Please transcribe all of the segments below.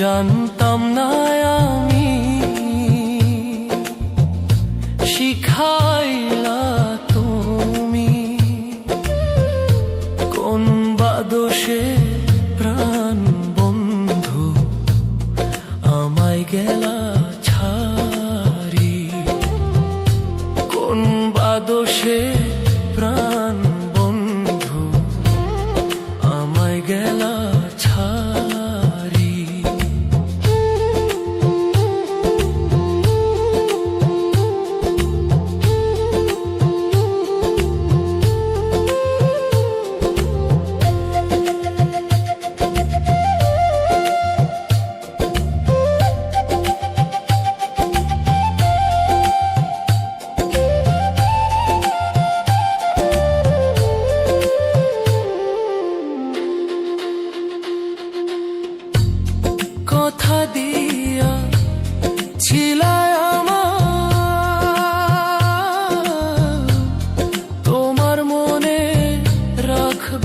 জানতাম না আমি। শিখাইলা তুমি কোন বাদশের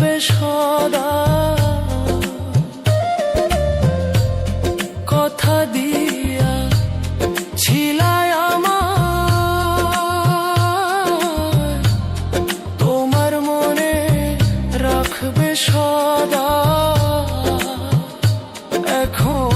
থাকবে কথা দিয়া আমার। তোমার মনে রাখবে সদা। এখন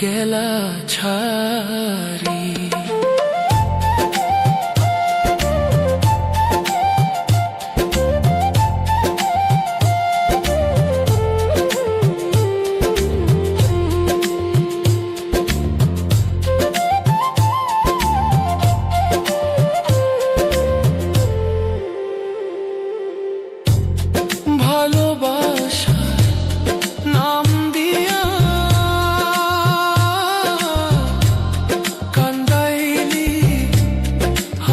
গেলা ছায়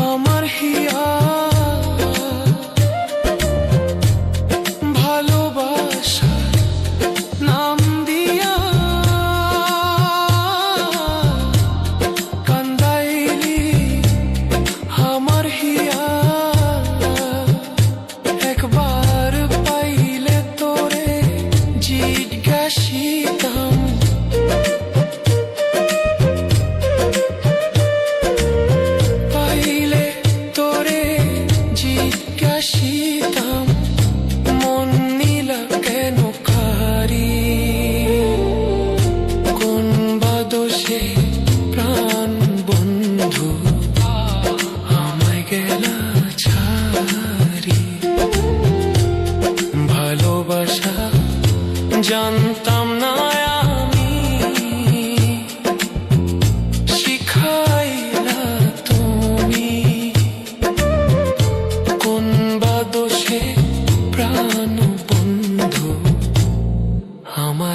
আমার হিয়া